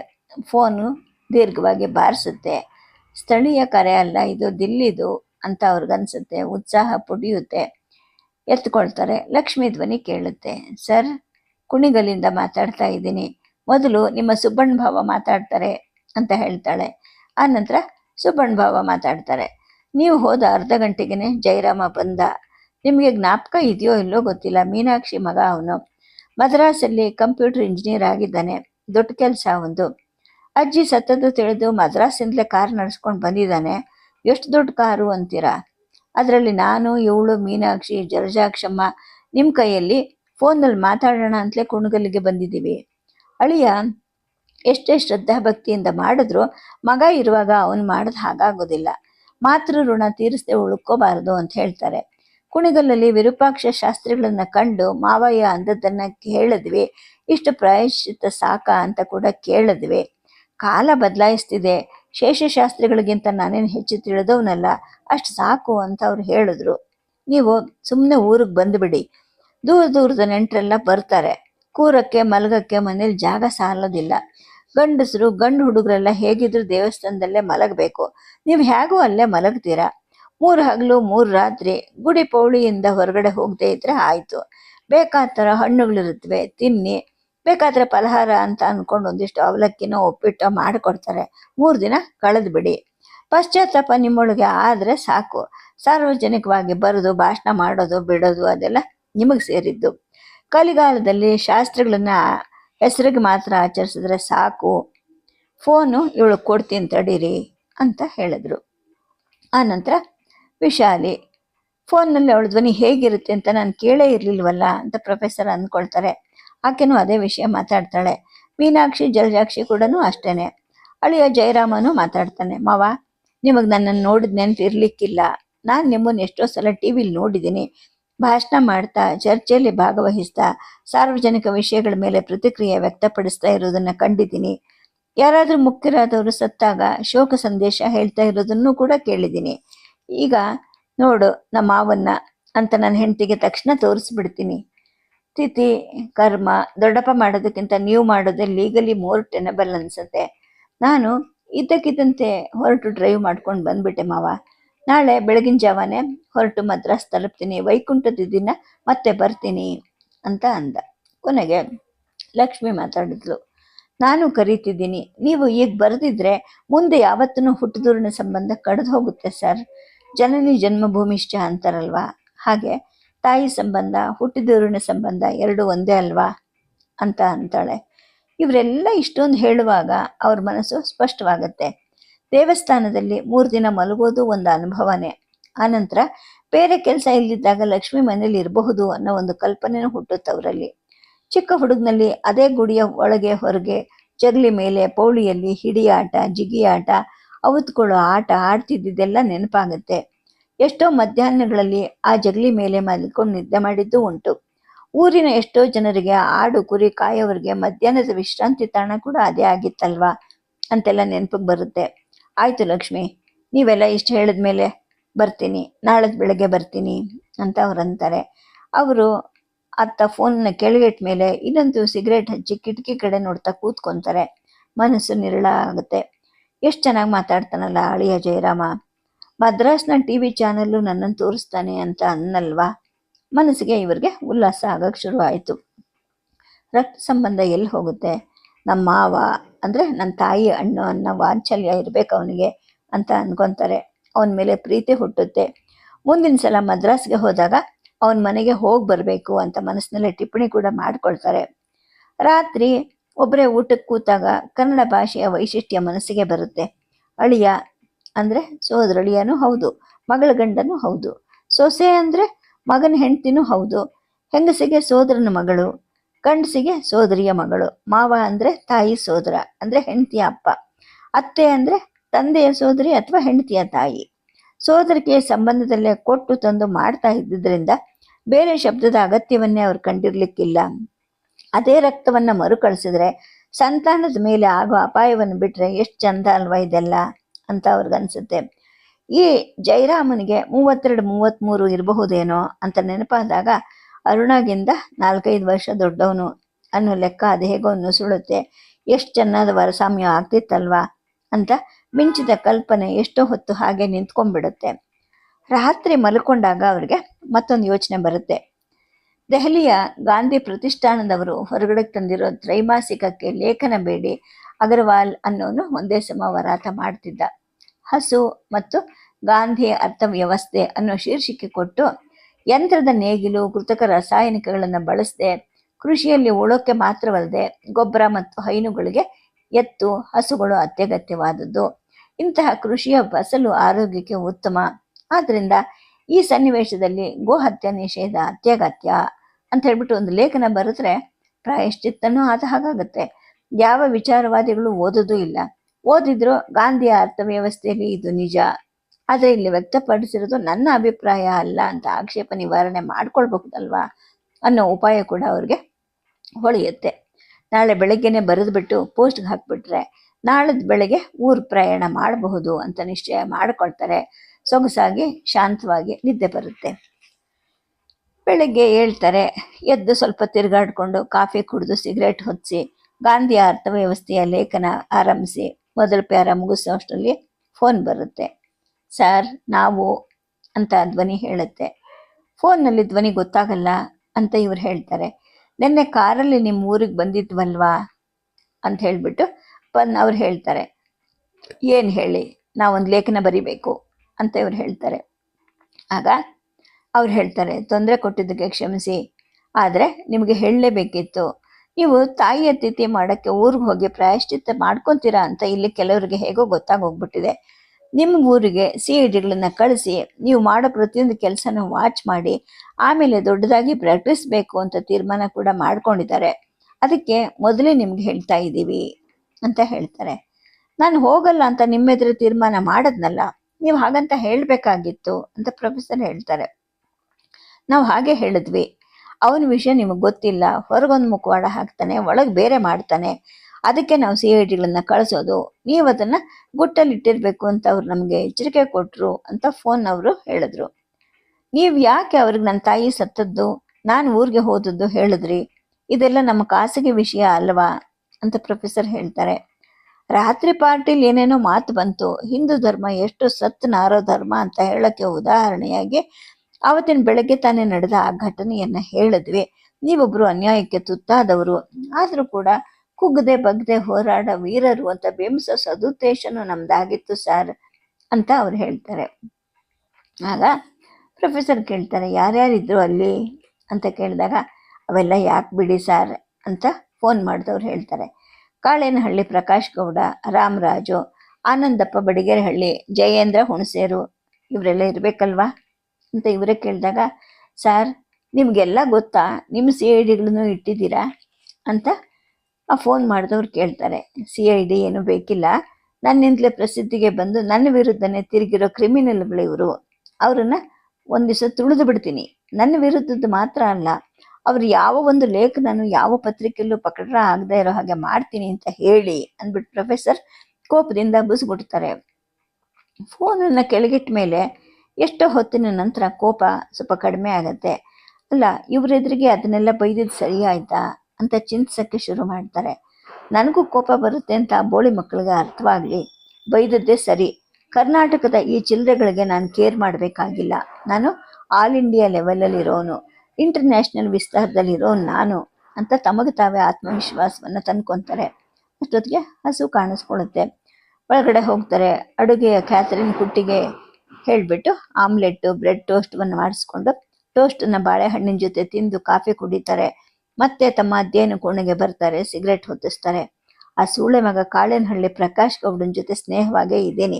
Speaker 1: ಫೋನು ದೀರ್ಘವಾಗಿ ಬಾರಿಸುತ್ತೆ. ಸ್ಥಳೀಯ ಕರೆ ಅಲ್ಲ, ಇದು ದಿಲ್ಲಿದು ಅಂತ ಅವ್ರಿಗನ್ಸುತ್ತೆ. ಉತ್ಸಾಹ ಪುಡಿಯುತ್ತೆ. ಎತ್ಕೊಳ್ತಾರೆ. ಲಕ್ಷ್ಮೀ ಧ್ವನಿ ಕೇಳುತ್ತೆ. ಸರ್, ಕುಣಿಗಲಿಂದ ಮಾತಾಡ್ತಾ ಇದ್ದೀನಿ. ಮೊದಲು ನಿಮ್ಮ ಸುಬ್ಬಣ್ಣ ಭಾವ ಮಾತಾಡ್ತಾರೆ ಅಂತ ಹೇಳ್ತಾಳೆ. ಆನಂತರ ಸುಬ್ಬಣ್ಣ ಭಾವ ಮಾತಾಡ್ತಾರೆ. ನೀವು ಹೋದ ಅರ್ಧ ಗಂಟೆಗೆ ಜಯರಾಮ ಬಂದ. ನಿಮಗೆ ಜ್ಞಾಪಕ ಇದೆಯೋ ಇಲ್ಲೋ ಗೊತ್ತಿಲ್ಲ. ಮೀನಾಕ್ಷಿ ಮಗ ಅವನು. ಮದ್ರಾಸಲ್ಲಿ ಕಂಪ್ಯೂಟರ್ ಇಂಜಿನಿಯರ್ ಆಗಿದ್ದಾನೆ. ದೊಡ್ಡ ಕೆಲಸ ಒಂದು. ಅಜ್ಜಿ ಸತ್ತದ್ದು ತಿಳಿದು ಮದ್ರಾಸಿಂದಲೇ ಕಾರ್ ನಡೆಸ್ಕೊಂಡು ಬಂದಿದ್ದಾನೆ. ಎಷ್ಟು ದೊಡ್ಡ ಕಾರು ಅಂತೀರಾ? ಅದರಲ್ಲಿ ನಾನು, ಇವಳು, ಮೀನಾಕ್ಷಿ, ಜಲಜಾಕ್ಷಮ್ಮ ನಿಮ್ಮ ಕೈಯಲ್ಲಿ ಫೋನಲ್ಲಿ ಮಾತಾಡೋಣ ಅಂತಲೇ ಕುಣಗಲ್ಲಿಗೆ ಬಂದಿದ್ದೀವಿ. ಅಳಿಯ ಎಷ್ಟೇ ಶ್ರದ್ಧಾ ಭಕ್ತಿಯಿಂದ ಮಾಡಿದ್ರು ಮಗ ಇರುವಾಗ ಅವನು ಮಾಡೋದು ಹಾಗಾಗೋದಿಲ್ಲ. ಮಾತೃ ಋಣ ತೀರಿಸದೆ ಉಳ್ಕೋಬಾರದು ಅಂತ ಹೇಳ್ತಾರೆ. ಕುಣಿಗಲ್ಲಲ್ಲಿ ವಿರೂಪಾಕ್ಷ ಶಾಸ್ತ್ರಿಗಳನ್ನು ಕಂಡು ಮಾವಯ್ಯ ಅಂದದ್ದನ್ನು ಕೇಳಿದ್ವಿ. ಇಷ್ಟು ಪ್ರಾಯಶ್ಚಿತ ಸಾಕ ಅಂತ ಕೂಡ ಕೇಳಿದ್ವಿ. ಕಾಲ ಬದಲಾಯಿಸ್ತಿದೆ. ಶೇಷಶಾಸ್ತ್ರಿಗಳಿಗಿಂತ ನಾನೇನು ಹೆಚ್ಚು ತಿಳಿದವನಲ್ಲ, ಅಷ್ಟು ಸಾಕು ಅಂತ ಅವ್ರು ಹೇಳಿದ್ರು. ನೀವು ಸುಮ್ಮನೆ ಊರಿಗೆ ಬಂದುಬಿಡಿ. ದೂರ ದೂರದ ನೆಂಟರೆಲ್ಲ ಬರ್ತಾರೆ. ಕೂರಕ್ಕೆ, ಮಲಗಕ್ಕೆ ಮನೇಲಿ ಜಾಗ ಸಾಲೋದಿಲ್ಲ. ಗಂಡಸರು, ಗಂಡು ಹುಡುಗರೆಲ್ಲ ಹೇಗಿದ್ರು ದೇವಸ್ಥಾನದಲ್ಲೇ ಮಲಗಬೇಕು. ನೀವು ಹೇಗೂ ಅಲ್ಲೇ ಮಲಗ್ತೀರಾ? ಮೂರು ಹಗಲು, ಮೂರು ರಾತ್ರಿ, ಗುಡಿ ಪೌಳಿಯಿಂದ ಹೊರಗಡೆ ಹೋಗದೆ ಇದ್ರೆ ಆಯಿತು. ಬೇಕಾದ ಥರ ಹಣ್ಣುಗಳಿರುತ್ತವೆ ತಿನ್ನಿ. ಬೇಕಾದ್ರೆ ಫಲಹಾರ ಅಂತ ಅಂದ್ಕೊಂಡು ಒಂದಿಷ್ಟು ಅವಲಕ್ಕಿನೋ ಉಪ್ಪಿಟ್ಟು ಮಾಡಿಕೊಡ್ತಾರೆ. ಮೂರು ದಿನ ಕಳೆದು ಬಿಡಿ. ಪಶ್ಚಾತ್ತಾಪ ನಿಮ್ಮೊಳಗೆ ಆದರೆ ಸಾಕು. ಸಾರ್ವಜನಿಕವಾಗಿ ಬರೋದು, ಭಾಷಣ ಮಾಡೋದು, ಬಿಡೋದು ಅದೆಲ್ಲ ನಿಮಗೆ ಸೇರಿದ್ದು. ಕಲಿಗಾಲದಲ್ಲಿ ಶಾಸ್ತ್ರಗಳನ್ನ ಹೆಸರಿಗೆ ಮಾತ್ರ ಆಚರಿಸಿದ್ರೆ ಸಾಕು. ಫೋನು ಇವಳು ಕೊಡ್ತೀನಿ ತಡೀರಿ ಅಂತ ಹೇಳಿದ್ರು. ಆನಂತರ ವಿಶಾಲಿ, ಫೋನ್ನಲ್ಲಿ ಅವಳ ಧ್ವನಿ ಹೇಗಿರುತ್ತೆ ಅಂತ ನಾನು ಕೇಳೇ ಇರಲಿಲ್ವಲ್ಲ? ಅಂತ ಪ್ರೊಫೆಸರ್ ಅಂದ್ಕೊಳ್ತಾರೆ. ಆಕೆನೂ ಅದೇ ವಿಷಯ ಮಾತಾಡ್ತಾಳೆ. ಮೀನಾಕ್ಷಿ, ಜಲಜಾಕ್ಷಿ ಕೂಡ ಅಷ್ಟೇನೆ. ಅಳಿಯ ಜಯರಾಮನು ಮಾತಾಡ್ತಾನೆ, ಮಾವ, ನಿಮಗೆ ನನ್ನನ್ನು ನೋಡಿದ ನೆನಪಿರ್ಲಿಕ್ಕಿಲ್ಲ. ನಾನು ನಿಮ್ಮನ್ನು ಎಷ್ಟೋ ಸಲ ಟಿ ವಿಲಿ ನೋಡಿದ್ದೀನಿ ಭಾಷಣ ಮಾಡ್ತಾ, ಚರ್ಚೆಯಲ್ಲಿ ಭಾಗವಹಿಸ್ತಾ, ಸಾರ್ವಜನಿಕ ವಿಷಯಗಳ ಮೇಲೆ ಪ್ರತಿಕ್ರಿಯೆ ವ್ಯಕ್ತಪಡಿಸ್ತಾ ಇರೋದನ್ನು ಕಂಡಿದ್ದೀನಿ ಯಾರಾದರೂ ಮುಖ್ಯರಾದವರು ಸತ್ತಾಗ ಶೋಕ ಸಂದೇಶ ಹೇಳ್ತಾ ಇರೋದನ್ನು ಕೂಡ ಕೇಳಿದ್ದೀನಿ ಈಗ ನೋಡು, ನಮ್ಮ ಮಾವನ್ನ ಅಂತ ನನ್ನ ಹೆಂಡತಿಗೆ ತಕ್ಷಣ ತೋರಿಸ್ಬಿಡ್ತೀನಿ. ತಿಥಿ ಕರ್ಮ ದೊಡ್ಡಪ್ಪ ಮಾಡೋದಕ್ಕಿಂತ ನೀವು ಮಾಡೋದೇ ಲೀಗಲಿ ಮೋರ್ ಟೆನಬಲ್ ಅನ್ಸುತ್ತೆ. ನಾನು ಇದ್ದಕ್ಕಿದ್ದಂತೆ ಹೊರಟು ಡ್ರೈವ್ ಮಾಡ್ಕೊಂಡು ಬಂದ್ಬಿಟ್ಟೆ ಮಾವ. ನಾಳೆ ಬೆಳಗಿನ ಜಾವನೇ ಹೊರಟು ಮದ್ರಾಸ್ ತಲುಪ್ತೀನಿ, ವೈಕುಂಠದ ದಿನ ಮತ್ತೆ ಬರ್ತೀನಿ ಅಂತ ಅಂದ. ಕೊನೆಗೆ ಲಕ್ಷ್ಮಿ ಮಾತಾಡಿದ್ಲು. ನಾನು ಕರೀತಿದ್ದೀನಿ, ನೀವು ಈಗ ಬರೆದಿದ್ರೆ ಮುಂದೆ ಯಾವತ್ತೂ ಹುಟ್ಟದೂರಿನ ಸಂಬಂಧ ಕಳೆದು ಹೋಗುತ್ತೆ ಸರ್. ಜನನಿ ಜನ್ಮಭೂಮಿಶ್ಚ ಅಂತಾರಲ್ವಾ? ಹಾಗೆ ತಾಯಿ ಸಂಬಂಧ, ಹುಟ್ಟಿದೂರಿನ ಸಂಬಂಧ ಎರಡು ಒಂದೇ ಅಲ್ವಾ ಅಂತ ಅಂತಾಳೆ. ಇವರೆಲ್ಲ ಇಷ್ಟೊಂದು ಹೇಳುವಾಗ ಅವ್ರ ಮನಸ್ಸು ಸ್ಪಷ್ಟವಾಗುತ್ತೆ. ದೇವಸ್ಥಾನದಲ್ಲಿ ಮೂರು ದಿನ ಮಲಗೋದು ಒಂದು ಅನುಭವನೇ. ಆನಂತರ ಬೇರೆ ಕೆಲಸ ಇಲ್ಲದಿದ್ದಾಗ ಲಕ್ಷ್ಮಿ ಮನೇಲಿ ಇರಬಹುದು ಅನ್ನೋ ಒಂದು ಕಲ್ಪನೆನೂ ಹುಟ್ಟುತ್ತೆ ಅವರಲ್ಲಿ. ಚಿಕ್ಕ ಹುಡುಗನಲ್ಲಿ ಅದೇ ಗುಡಿಯ ಒಳಗೆ ಹೊರಗೆ ಜಗಲಿ ಮೇಲೆ ಪೌಳಿಯಲ್ಲಿ ಹಿಡಿಯಾಟ, ಜಿಗಿಯಾಟ, ಅವತ್ಕೊಳ್ಳೋ ಆಟ, ಆಡ್ತಿದ್ದಿದ್ದೆಲ್ಲ ನೆನಪಾಗುತ್ತೆ. ಎಷ್ಟೋ ಮಧ್ಯಾಹ್ನಗಳಲ್ಲಿ ಆ ಜಗಲಿ ಮೇಲೆ ಮಲ್ಕೊಂಡು ನಿದ್ದೆ ಮಾಡಿದ್ದು ಉಂಟು. ಊರಿನ ಎಷ್ಟೋ ಜನರಿಗೆ ಆಡು ಕುರಿ ಕಾಯೋರಿಗೆ ಮಧ್ಯಾಹ್ನದ ವಿಶ್ರಾಂತಿ ತಾಣ ಕೂಡ ಅದೇ ಆಗಿತ್ತಲ್ವಾ? ಅಂತೆಲ್ಲ ನೆನಪಿಗೆ ಬರುತ್ತೆ. ಆಯಿತು ಲಕ್ಷ್ಮಿ, ನೀವೆಲ್ಲ ಇಷ್ಟು ಹೇಳಿದ್ಮೇಲೆ ಬರ್ತೀನಿ ನಾಳೆ ಬೆಳಗ್ಗೆ ಬರ್ತೀನಿ ಅಂತ ಅವ್ರು ಅಂತಾರೆ ಅವರು ಅತ್ತ ಫೋನ್ನ ಕೆಳಗಿಟ್ಟ ಮೇಲೆ ಇನ್ನೊಂದು ಸಿಗರೇಟ್ ಹಚ್ಚಿ ಕಿಟಕಿ ಕಡೆ ನೋಡ್ತಾ ಕೂತ್ಕೊಂತಾರೆ. ಮನಸ್ಸು ನಿರಳ ಆಗುತ್ತೆ. ಎಷ್ಟು ಚೆನ್ನಾಗಿ ಮಾತಾಡ್ತಾನಲ್ಲ ಅಳಿಯ ಜಯರಾಮ. ಮದ್ರಾಸ್ನ ಟಿ ವಿ ಚಾನಲ್ಲು ನನ್ನನ್ನು ತೋರಿಸ್ತಾನೆ ಅಂತ ಅನ್ನಲ್ವಾ? ಮನಸ್ಸಿಗೆ ಇವ್ರಿಗೆ ಉಲ್ಲಾಸ ಆಗೋಕ್ಕೆ ಶುರು ಆಯಿತು ರಕ್ತ ಸಂಬಂಧ ಎಲ್ಲಿ ಹೋಗುತ್ತೆ? ನಮ್ಮ ಮಾವ, ಅಂದರೆ ನನ್ನ ತಾಯಿ ಅಣ್ಣು ಅನ್ನೋ ವಾಂಚಲ್ಯ ಇರಬೇಕು ಅವನಿಗೆ ಅಂತ ಅನ್ಕೊತಾರೆ. ಅವನ ಮೇಲೆ ಪ್ರೀತಿ ಹುಟ್ಟುತ್ತೆ. ಮುಂದಿನ ಸಲ ಮದ್ರಾಸ್ಗೆ ಹೋದಾಗ ಅವನ ಮನೆಗೆ ಹೋಗಿ ಬರಬೇಕು ಅಂತ ಮನಸ್ಸಿನಲ್ಲಿ ಟಿಪ್ಪಣಿ ಕೂಡ ಮಾಡ್ಕೊಳ್ತಾರೆ. ರಾತ್ರಿ ಒಬ್ಬರೇ ಊಟಕ್ಕೆ ಕೂತಾಗ ಕನ್ನಡ ಭಾಷೆಯ ವೈಶಿಷ್ಟ್ಯ ಮನಸ್ಸಿಗೆ ಬರುತ್ತೆ. ಅಳಿಯ ಅಂದರೆ ಸೋದರಳಿಯನೂ ಹೌದು, ಮಗಳ ಗಂಡನೂ ಹೌದು. ಸೊಸೆ ಅಂದರೆ ಮಗನ ಹೆಂಡ್ತಿನೂ ಹೌದು. ಹೆಂಗಸಿಗೆ ಸೋದರನ ಮಗಳು, ಗಂಡಸಿಗೆ ಸೋದರಿಯ ಮಗಳು. ಮಾವ ಅಂದರೆ ತಾಯಿ ಸೋದರ, ಅಂದರೆ ಹೆಂಡತಿಯ ಅಪ್ಪ. ಅತ್ತೆ ಅಂದರೆ ತಂದೆಯ ಸೋದರಿ ಅಥವಾ ಹೆಂಡತಿಯ ತಾಯಿ. ಸೋದರಿಕೆಯ ಸಂಬಂಧದಲ್ಲೇ ಕೊಟ್ಟು ತಂದು ಮಾಡ್ತಾ ಇದ್ದಿದ್ದರಿಂದ ಬೇರೆ ಶಬ್ದದ ಅಗತ್ಯವನ್ನೇ ಅವ್ರು ಕಂಡಿರ್ಲಿಕ್ಕಿಲ್ಲ. ಅದೇ ರಕ್ತವನ್ನ ಮರುಕಳಿಸಿದ್ರೆ ಸಂತಾನದ ಮೇಲೆ ಆಗುವ ಅಪಾಯವನ್ನು ಬಿಟ್ಟರೆ ಎಷ್ಟು ಚಂದ ಅಲ್ವಾ ಇದೆಲ್ಲ. ಅಂತ ಅವ್ರಿಗನ್ಸುತ್ತೆ ಈ ಜೈರಾಮನಿಗೆ ಮೂವತ್ತೆರಡು ಮೂವತ್ತ್ಮೂರು ಇರಬಹುದೇನೋ ಅಂತ ನೆನಪಾದಾಗ ಅರುಣಾಗಿಂದ ನಾಲ್ಕೈದು ವರ್ಷ ದೊಡ್ಡವನು ಅನ್ನೋ ಲೆಕ್ಕ ಅದು ಹೇಗೋ ನುಸುಳುತ್ತೆ. ಎಷ್ಟು ಚೆನ್ನಾದ ವರಸಾಮ್ಯ ಆಗ್ತಿತ್ತಲ್ವಾ ಅಂತ ಮಿಂಚಿದ ಕಲ್ಪನೆ ಎಷ್ಟೋ ಹೊತ್ತು ಹಾಗೆ ನಿಂತ್ಕೊಂಡ್ಬಿಡುತ್ತೆ. ರಾತ್ರಿ ಮಲ್ಕೊಂಡಾಗ ಅವ್ರಿಗೆ ಮತ್ತೊಂದು ಯೋಚನೆ ಬರುತ್ತೆ. ದೆಹಲಿಯ ಗಾಂಧಿ ಪ್ರತಿಷ್ಠಾನದವರು ಹೊರಗಡೆ ತಂದಿರೋ ತ್ರೈಮಾಸಿಕಕ್ಕೆ ಲೇಖನ ಬೇಡಿ ಅಗರ್ವಾಲ್ ಅನ್ನೋನು ಒಂದೇ ಸಮ ವರಾತ ಮಾಡ್ತಿದ್ದ. ಹಸು ಮತ್ತು ಗಾಂಧಿ ಅರ್ಥ ವ್ಯವಸ್ಥೆ ಅನ್ನೋ ಶೀರ್ಷಿಕೆ ಕೊಟ್ಟು, ಯಂತ್ರದ ನೇಗಿಲು, ಕೃತಕ ರಾಸಾಯನಿಕಗಳನ್ನು ಬಳಸದೆ, ಕೃಷಿಯಲ್ಲಿ ಉಳೋಕೆ ಮಾತ್ರವಲ್ಲದೆ ಗೊಬ್ಬರ ಮತ್ತು ಹೈನುಗಳಿಗೆ ಎತ್ತು, ಹಸುಗಳು ಅತ್ಯಗತ್ಯವಾದದ್ದು. ಇಂತಹ ಕೃಷಿಯ ಫಸಲು ಆರೋಗ್ಯಕ್ಕೆ ಉತ್ತಮ. ಆದ್ದರಿಂದ ಈ ಸನ್ನಿವೇಶದಲ್ಲಿ ಗೋಹತ್ಯೆ ನಿಷೇಧ ಅತ್ಯಗತ್ಯ ಅಂತ ಹೇಳ್ಬಿಟ್ಟು ಒಂದು ಲೇಖನ ಬರೆದ್ರೆ ಪ್ರಾಯಶ್ಚಿತ್ತನೂ ಆದ ಹಾಗಾಗುತ್ತೆ. ಯಾವ ವಿಚಾರವಾದಿಗಳು ಓದೋದು ಇಲ್ಲ. ಓದಿದ್ರು ಗಾಂಧಿಯ ಅರ್ಥವ್ಯವಸ್ಥೆಯಲ್ಲಿ ಇದು ನಿಜ. ಆದರೆ ಇಲ್ಲಿ ವ್ಯಕ್ತಪಡಿಸಿರೋದು ನನ್ನ ಅಭಿಪ್ರಾಯ ಅಲ್ಲ ಅಂತ ಆಕ್ಷೇಪ ನಿವಾರಣೆ ಮಾಡ್ಕೊಳ್ಬಹುದಲ್ವಾ ಅನ್ನೋ ಉಪಾಯ ಕೂಡ ಅವ್ರಿಗೆ ಹೊಳೆಯುತ್ತೆ. ನಾಳೆ ಬೆಳಗ್ಗೆನೆ ಬರೆದುಬಿಟ್ಟು ಪೋಸ್ಟ್ಗೆ ಹಾಕ್ಬಿಟ್ರೆ ನಾಳೆ ಬೆಳಗ್ಗೆ ಊರು ಪ್ರಯಾಣ ಮಾಡಬಹುದು ಅಂತ ನಿಶ್ಚಯ ಮಾಡಿಕೊಳ್ತಾರೆ. ಸೊಗಸಾಗಿ, ಶಾಂತವಾಗಿ ನಿದ್ದೆ ಬರುತ್ತೆ. ಬೆಳಗ್ಗೆ ಹೇಳ್ತಾರೆ, ಎದ್ದು ಸ್ವಲ್ಪ ತಿರುಗಾಡಿಕೊಂಡು ಕಾಫಿ ಕುಡಿದು ಸಿಗರೇಟ್ ಹೊತ್ತಿಸಿ ಗಾಂಧಿಯ ಅರ್ಥವ್ಯವಸ್ಥೆಯ ಲೇಖನ ಆರಂಭಿಸಿ ಮೊದಲ ಪ್ಯಾರ ಮುಗಿಸೋಷ್ಟರಲ್ಲಿ ಫೋನ್ ಬರುತ್ತೆ. ಸರ್ ನಾವು, ಅಂತ ಧ್ವನಿ ಹೇಳುತ್ತೆ. ಫೋನ್ನಲ್ಲಿ ಧ್ವನಿ ಗೊತ್ತಾಗಲ್ಲ, ಅಂತ ಇವ್ರು ಹೇಳ್ತಾರೆ. ನಿನ್ನೆ ಕಾರಲ್ಲಿ ನಿಮ್ಮ ಊರಿಗೆ ಬಂದಿದ್ವಲ್ವಾ? ಅಂತ ಹೇಳಿಬಿಟ್ಟು ಬಂದು ಅವ್ರು ಹೇಳ್ತಾರೆ. ಏನು ಹೇಳಿ, ನಾವೊಂದು ಲೇಖನ ಬರಿಬೇಕು, ಅಂತ ಇವ್ರು ಹೇಳ್ತಾರೆ. ಆಗ ಅವ್ರು ಹೇಳ್ತಾರೆ, ತೊಂದರೆ ಕೊಟ್ಟಿದ್ದಕ್ಕೆ ಕ್ಷಮಿಸಿ, ಆದರೆ ನಿಮಗೆ ಹೇಳಲೇಬೇಕಿತ್ತು. ನೀವು ತಾಯಿ ಅತಿಥಿ ಮಾಡೋಕ್ಕೆ ಊರಿಗೆ ಹೋಗಿ ಪ್ರಾಯಶ್ಚಿತ್ತ ಮಾಡ್ಕೊತೀರಾ ಅಂತ ಇಲ್ಲಿ ಕೆಲವರಿಗೆ ಹೇಗೋ ಗೊತ್ತಾಗೋಗ್ಬಿಟ್ಟಿದೆ. ನಿಮ್ಮ ಊರಿಗೆ ಸಿ ಐ ಡಿಗಳನ್ನ ಕಳಿಸಿ, ನೀವು ಮಾಡೋ ಪ್ರತಿಯೊಂದು ಕೆಲಸನ ವಾಚ್ ಮಾಡಿ, ಆಮೇಲೆ ದೊಡ್ಡದಾಗಿ ಪ್ರಕಟಿಸಬೇಕು ಅಂತ ತೀರ್ಮಾನ ಕೂಡ ಮಾಡ್ಕೊಂಡಿದ್ದಾರೆ. ಅದಕ್ಕೆ ಮೊದಲೇ ನಿಮ್ಗೆ ಹೇಳ್ತಾ ಇದ್ದೀವಿ ಅಂತ ಹೇಳ್ತಾರೆ. ನಾನು ಹೋಗಲ್ಲ ಅಂತ ನಿಮ್ಮೆದುರು ತೀರ್ಮಾನ ಮಾಡದ್ನಲ್ಲ, ನೀವು ಹಾಗಂತ ಹೇಳಬೇಕಾಗಿತ್ತು ಅಂತ ಪ್ರೊಫೆಸರ್ ಹೇಳ್ತಾರೆ. ನಾವು ಹಾಗೆ ಹೇಳಿದ್ವಿ. ಅವನ ವಿಷಯ ನಿಮಗೆ ಗೊತ್ತಿಲ್ಲ, ಹೊರಗೊಂದು ಮುಖವಾಡ ಹಾಕ್ತಾನೆ, ಒಳಗೆ ಬೇರೆ ಮಾಡ್ತಾನೆ. ಅದಕ್ಕೆ ನಾವು ಸಿ ಐ ಡಿಗಳನ್ನ ಕಳಿಸೋದು. ನೀವು ಅದನ್ನು ಗುಟ್ಟಲ್ಲಿ ಇಟ್ಟಿರಬೇಕು ಅಂತ ಅವ್ರು ನಮಗೆ ಎಚ್ಚರಿಕೆ ಕೊಟ್ಟರು ಅಂತ ಫೋನ್ ಅವರು ಹೇಳಿದ್ರು. ನೀವು ಯಾಕೆ ಅವ್ರಿಗೆ ನನ್ನ ತಾಯಿ ಸತ್ತದ್ದು? ನಾನು ಊರಿಗೆ ಹೋದದ್ದು ಹೇಳಿದ್ರಿ. ಇದೆಲ್ಲ ನಮ್ಮ ಖಾಸಗಿ ವಿಷಯ ಅಲ್ವಾ? ಅಂತ ಪ್ರೊಫೆಸರ್ ಹೇಳ್ತಾರೆ. ರಾತ್ರಿ ಪಾರ್ಟಿಲಿ ಏನೇನೋ ಮಾತು ಬಂತು. ಹಿಂದೂ ಧರ್ಮ ಎಷ್ಟು ಸತ್ತು ನಾರೋ ಧರ್ಮ ಅಂತ ಹೇಳೋಕ್ಕೆ ಉದಾಹರಣೆಯಾಗಿ ಆವತ್ತಿನ ಬೆಳಗ್ಗೆ ತಾನೇ ನಡೆದ ಆ ಘಟನೆಯನ್ನ ಹೇಳಿದ್ವಿ. ನೀವೊಬ್ರು ಅನ್ಯಾಯಕ್ಕೆ ತುತ್ತಾದವರು. ಆದರೂ ಕೂಡ ಕುಗ್ಗದೆ ಬಗ್ಗದೆ ಹೋರಾಡ ವೀರರು ಅಂತ ಬಿಂಬಿಸೋ ಸದುದ್ದೇಶನೂ ನಮ್ದಾಗಿತ್ತು ಸರ್ ಅಂತ ಅವ್ರು ಹೇಳ್ತಾರೆ. ಆಗ ಪ್ರೊಫೆಸರ್ ಕೇಳ್ತಾರೆ, ಯಾರ್ಯಾರಿದ್ರು ಅಲ್ಲಿ? ಅಂತ ಕೇಳಿದಾಗ, ಅವೆಲ್ಲ ಯಾಕೆ ಬಿಡಿ ಸರ್ ಅಂತ ಫೋನ್ ಮಾಡಿದವ್ರು ಹೇಳ್ತಾರೆ. ಕಾಳೇನಹಳ್ಳಿ ಪ್ರಕಾಶ್ ಗೌಡ ರಾಮರಾಜು ಆನಂದಪ್ಪ ಬಡಿಗೇರಹಳ್ಳಿ, ಜಯೇಂದ್ರ ಹುಣಸೇರು, ಇವರೆಲ್ಲ ಇರಬೇಕಲ್ವಾ? ಅಂತ ಇವರೇ ಕೇಳಿದಾಗ, ಸರ್, ನಿಮಗೆಲ್ಲ ಗೊತ್ತಾ? ನಿಮ್ಮ ಸಿ ಐ ಡಿಗಳನ್ನು ಇಟ್ಟಿದ್ದೀರಾ? ಅಂತ ಆ ಫೋನ್ ಮಾಡಿದವ್ರು ಕೇಳ್ತಾರೆ. ಸಿ ಐ ಡಿ ಏನು ಬೇಕಿಲ್ಲ. ನನ್ನಿಂದಲೇ ಪ್ರಸಿದ್ಧಿಗೆ ಬಂದು ನನ್ನ ವಿರುದ್ಧನೇ ತಿರುಗಿರೋ ಕ್ರಿಮಿನಲ್ಗಳು ಇವರು. ಅವರನ್ನು ಒಂದು ದಿವಸ ತುಳಿದು ಬಿಡ್ತೀನಿ. ನನ್ನ ವಿರುದ್ಧದ್ದು ಮಾತ್ರ ಅಲ್ಲ. ಅವ್ರು ಯಾವ ಒಂದು ಲೇಖನನು ಯಾವ ಪತ್ರಿಕೆಯಲ್ಲೂ ಪಕಡ ಆಗದೆ ಇರೋ ಹಾಗೆ ಮಾಡ್ತೀನಿ ಅಂತ ಹೇಳಿ, ಅಂದ್ಬಿಟ್ಟು ಪ್ರೊಫೆಸರ್ ಕೋಪದಿಂದ ಬುಸ್ಬಿಡ್ತಾರೆ. ಫೋನನ್ನು ಕೆಳಗಿಟ್ಟ ಮೇಲೆ ಎಷ್ಟೋ ಹೊತ್ತಿನ ನಂತರ ಕೋಪ ಸ್ವಲ್ಪ ಕಡಿಮೆ ಆಗುತ್ತೆ. ಅಲ್ಲ ಇವರೆದುರಿಗೆ ಅದನ್ನೆಲ್ಲ ಬೈದಿದ್ದು ಸರಿ ಆಯ್ತಾ? ಅಂತ ಚಿಂತಿಸಕ್ಕೆ ಶುರು ಮಾಡ್ತಾರೆ. ನನಗೂ ಕೋಪ ಬರುತ್ತೆ ಅಂತ ಬೋಳಿ ಮಕ್ಕಳಿಗೆ ಅರ್ಥವಾಗಲಿ. ಬೈದದ್ದೇ ಸರಿ. ಕರ್ನಾಟಕದ ಈ ಚಿಲ್ಲರೆಗಳಿಗೆ ನಾನು ಕೇರ್ ಮಾಡಬೇಕಾಗಿಲ್ಲ. ನಾನು ಆಲ್ ಇಂಡಿಯಾ ಲೆವೆಲಲ್ಲಿರೋನು. ಇಂಟರ್ನ್ಯಾಷನಲ್ ವಿಸ್ತಾರದಲ್ಲಿರೋ ನಾನು ಅಂತ ತಮಗೆ ತಾವೇ ಆತ್ಮವಿಶ್ವಾಸವನ್ನು ತಂದ್ಕೊತಾರೆ. ಅಷ್ಟೊತ್ತಿಗೆ ಹಸು ಕಾಣಿಸ್ಕೊಳ್ಳುತ್ತೆ. ಒಳಗಡೆ ಹೋಗ್ತಾರೆ. ಅಡುಗೆಯ ಕ್ಯಾಥರಿನ್ ಕುಟ್ಟಿಗೆ ಹೇಳಿಬಿಟ್ಟು ಆಮ್ಲೆಟ್ಟು ಬ್ರೆಡ್ ಟೋಸ್ಟನ್ನು ಮಾಡಿಸ್ಕೊಂಡು ಟೋಸ್ಟನ್ನು ಬಾಳೆಹಣ್ಣಿನ ಜೊತೆ ತಿಂದು ಕಾಫಿ ಕುಡಿತಾರೆ. ಮತ್ತೆ ತಮ್ಮ ಅಧ್ಯಯನ ಕೋಣೆಗೆ ಬರ್ತಾರೆ, ಸಿಗರೆಟ್ ಹೊತ್ತಿಸ್ತಾರೆ. ಆ ಸೂಳೆ ಮಗ ಕಾಳೇನಹಳ್ಳಿ ಪ್ರಕಾಶ್ ಗೌಡನ ಜೊತೆ ಸ್ನೇಹವಾಗೇ ಇದ್ದೀನಿ.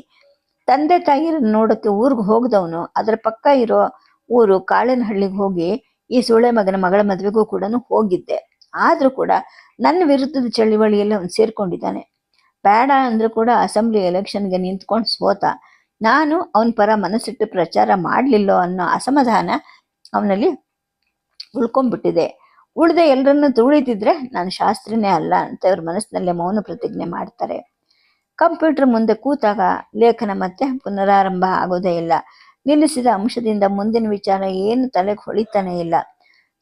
Speaker 1: ತಂದೆ ತಾಯಿರನ್ನು ನೋಡೋಕ್ಕೆ ಊರಿಗೆ ಹೋಗದವನು. ಅದರ ಪಕ್ಕ ಇರೋ ಊರು ಕಾಳೇನಹಳ್ಳಿಗೆ ಹೋಗಿ ಈ ಸೂಳೆ ಮಗನ ಮಗಳ ಮದುವೆಗೂ ಕೂಡ ಹೋಗಿದ್ದೆ. ಆದರೂ ಕೂಡ ನನ್ನ ವಿರುದ್ಧದ ಚಳುವಳಿಯಲ್ಲಿ ಅವನು ಸೇರ್ಕೊಂಡಿದ್ದಾನೆ. ಬೇಡ ಅಂದ್ರೂ ಕೂಡ ಅಸೆಂಬ್ಲಿ ಎಲೆಕ್ಷನ್ಗೆ ನಿಂತ್ಕೊಂಡು ಸೋತ. ನಾನು ಅವನ ಪರ ಮನಸ್ಸಿಟ್ಟು ಪ್ರಚಾರ ಮಾಡಲಿಲ್ಲೋ ಅನ್ನೋ ಅಸಮಾಧಾನ ಅವನಲ್ಲಿ ಉಳ್ಕೊಂಡ್ಬಿಟ್ಟಿದೆ. ಉಳಿದ ಎಲ್ಲರನ್ನು ತುಳಿತಿದ್ರೆ ನಾನು ಶಾಸ್ತ್ರಿನೇ ಅಲ್ಲ ಅಂತ ಅವ್ರ ಮನಸ್ಸಿನಲ್ಲೇ ಮೌನ ಪ್ರತಿಜ್ಞೆ ಮಾಡ್ತಾರೆ. ಕಂಪ್ಯೂಟರ್ ಮುಂದೆ ಕೂತಾಗ ಲೇಖನ ಮತ್ತೆ ಪುನರಾರಂಭ ಆಗೋದೇ ಇಲ್ಲ. ನಿಲ್ಲಿಸಿದ ಅಂಶದಿಂದ ಮುಂದಿನ ವಿಚಾರ ಏನು ತಲೆಗೆ ಹೊಳಿತಾನೆ ಇಲ್ಲ.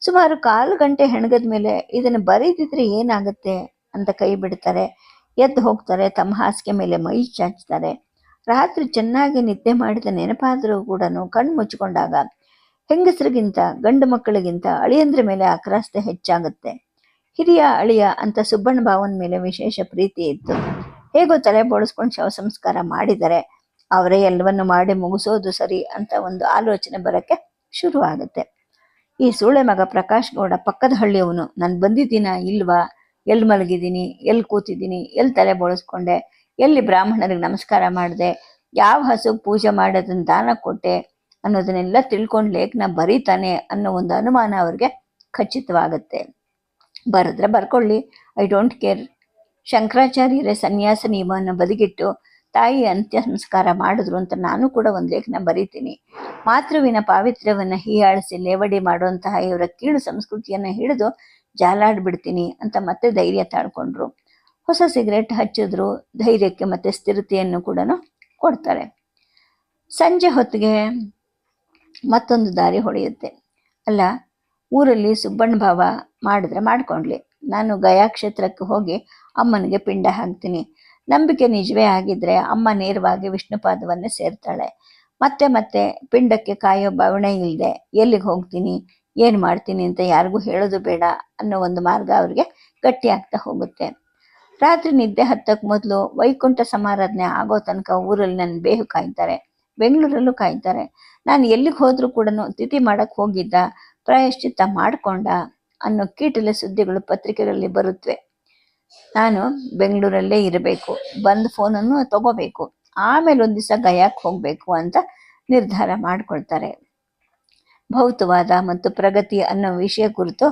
Speaker 1: ಸುಮಾರು ಕಾಲು ಗಂಟೆ ಹೆಣಗದ ಮೇಲೆ ಇದನ್ನು ಬರೀದಿದ್ರೆ ಏನಾಗುತ್ತೆ ಅಂತ ಕೈ ಬಿಡ್ತಾರೆ. ಎದ್ದು ಹೋಗ್ತಾರೆ, ತಮ್ಮ ಹಾಸಿಗೆ ಮೇಲೆ ಮೈ ಚಾಚ್ತಾರೆ ರಾತ್ರಿ ಚೆನ್ನಾಗಿ ನಿದ್ದೆ ಮಾಡಿದ ನೆನಪಾದರೂ ಕೂಡ ಕಣ್ಣು ಮುಚ್ಚಿಕೊಂಡಾಗ ಹೆಂಗಸರಿಗಿಂತ, ಗಂಡು ಮಕ್ಕಳಿಗಿಂತ ಅಳಿಯಂದ್ರ ಮೇಲೆ ಆಕ್ರಾಸ್ತೆ ಹೆಚ್ಚಾಗುತ್ತೆ. ಹಿರಿಯ ಅಳಿಯ ಅಂತ ಸುಬ್ಬಣ್ಣ ಭಾವನ ಮೇಲೆ ವಿಶೇಷ ಪ್ರೀತಿ ಇತ್ತು. ಹೇಗೋ ತಲೆ ಬೋಳಿಸ್ಕೊಂಡು ಶವ ಸಂಸ್ಕಾರ ಮಾಡಿದರೆ ಅವರೇ ಎಲ್ಲವನ್ನು ಮಾಡಿ ಮುಗಿಸೋದು ಸರಿ ಅಂತ ಒಂದು ಆಲೋಚನೆ ಬರೋಕ್ಕೆ ಶುರು ಆಗುತ್ತೆ ಈ ಸೂಳೆ ಮಗ ಪ್ರಕಾಶ್ ಗೌಡ ಪಕ್ಕದ ಹಳ್ಳಿಯವನು. ನಾನು ಬಂದಿದ್ದೀನಾ? ಇಲ್ವಾ? ಎಲ್ಲಿ ಮಲಗಿದ್ದೀನಿ? ಎಲ್ಲಿ ಕೂತಿದ್ದೀನಿ? ಎಲ್ಲಿ ತಲೆ ಬೋಳಿಸ್ಕೊಂಡೆ? ಎಲ್ಲಿ ಬ್ರಾಹ್ಮಣರಿಗೆ ನಮಸ್ಕಾರ ಮಾಡಿದೆ? ಯಾವ ಹಸು ಪೂಜೆ ಮಾಡೋದನ್ನ ದಾನ ಕೊಟ್ಟೆ? ಅನ್ನೋದನ್ನೆಲ್ಲ ತಿಳ್ಕೊಂಡು ಲೇಖನ ಬರೀತಾನೆ ಅನ್ನೋ ಒಂದು ಅನುಮಾನ ಅವ್ರಿಗೆ ಖಚಿತವಾಗುತ್ತೆ. ಬರೆದ್ರೆ ಬರ್ಕೊಳ್ಳಿ. ಐ ಡೋಂಟ್ ಕೇರ್ ಶಂಕರಾಚಾರ್ಯರ ಸನ್ಯಾಸ ನಿಯಮವನ್ನು ಬದಿಗಿಟ್ಟು ತಾಯಿ ಅಂತ್ಯ ಸಂಸ್ಕಾರ ಮಾಡಿದ್ರು ಅಂತ ನಾನು ಕೂಡ ಒಂದು ಲೇಖನ ಬರೀತೀನಿ. ಮಾತೃವಿನ ಪಾವಿತ್ರ್ಯವನ್ನು ಹೀಯಾಳಿಸಿ ಲೇವಡಿ ಮಾಡುವಂತಹ ಇವರ ಕೀಳು ಸಂಸ್ಕೃತಿಯನ್ನು ಹಿಡಿದು ಜಾಲಾಡ್ಬಿಡ್ತೀನಿ ಅಂತ ಮತ್ತೆ ಧೈರ್ಯ ತಾಳ್ಕೊಂಡ್ರು. ಹೊಸ ಸಿಗರೆಟ್ ಹಚ್ಚಿದ್ರು, ಧೈರ್ಯಕ್ಕೆ ಮತ್ತೆ ಸ್ಥಿರತೆಯನ್ನು ಕೂಡ ಕೊಡ್ತಾರೆ. ಸಂಜೆ ಹೊತ್ತಿಗೆ ಮತ್ತೊಂದು ದಾರಿ ಹೊಡೆಯುತ್ತೆ. ಅಲ್ಲ, ಊರಲ್ಲಿ ಸುಬ್ಬಣ್ಣ ಭಾವ ಮಾಡಿದ್ರೆ ಮಾಡ್ಕೊಂಡ್ಲಿ. ನಾನು ಗಯಾ ಕ್ಷೇತ್ರಕ್ಕೆ ಹೋಗಿ ಅಮ್ಮನಿಗೆ ಪಿಂಡ ಹಾಕ್ತೀನಿ. ನಂಬಿಕೆ ನಿಜವೇ ಆಗಿದ್ರೆ ಅಮ್ಮ ನೇರವಾಗಿ ವಿಷ್ಣುಪಾದವನ್ನು ಸೇರ್ತಾಳೆ. ಮತ್ತೆ ಮತ್ತೆ ಪಿಂಡಕ್ಕೆ ಕಾಯೋ ಬವಣೆ ಇಲ್ಲದೆ ಎಲ್ಲಿಗೆ ಹೋಗ್ತೀನಿ, ಏನು ಮಾಡ್ತೀನಿ ಅಂತ ಯಾರಿಗೂ ಹೇಳೋದು ಬೇಡ ಅನ್ನೋ ಒಂದು ಮಾರ್ಗ ಅವ್ರಿಗೆ ಗಟ್ಟಿಯಾಗ್ತಾ ಹೋಗುತ್ತೆ. ರಾತ್ರಿ ನಿದ್ದೆ ಹತ್ತಕ್ಕೆ ಮೊದಲು ವೈಕುಂಠ ಸಮಾರಾಧನೆ ಆಗೋ ತನಕ ಊರಲ್ಲಿ ನನ್ನ ಬೇಹು ಕಾಯ್ತಾರೆ, ಬೆಂಗಳೂರಲ್ಲೂ ಕಾಯ್ತಾರೆ. ನಾನು ಎಲ್ಲಿಗೆ ಹೋದರೂ ಕೂಡ ತಿಥಿ ಮಾಡಕ್ಕೆ ಹೋಗಿದ್ದ, ಪ್ರಾಯಶ್ಚಿತ್ತ ಮಾಡಿಕೊಂಡ ಅನ್ನೋ ಕೀಟಲೆ ಸುದ್ದಿಗಳು ಪತ್ರಿಕೆಗಳಲ್ಲಿ ಬರುತ್ತವೆ ನಾನು ಬೆಂಗಳೂರಲ್ಲೇ ಇರಬೇಕು, ಬಂದ ಫೋನನ್ನು ತಗೋಬೇಕು, ಆಮೇಲೆ ಒಂದು ದಿವಸ ಗಯಾಕ್ಕೆ ಹೋಗಬೇಕು ಅಂತ ನಿರ್ಧಾರ ಮಾಡಿಕೊಳ್ತಾರೆ. ಭೌತವಾದ ಮತ್ತು ಪ್ರಗತಿ ಅನ್ನೋ ವಿಷಯ ಕುರಿತು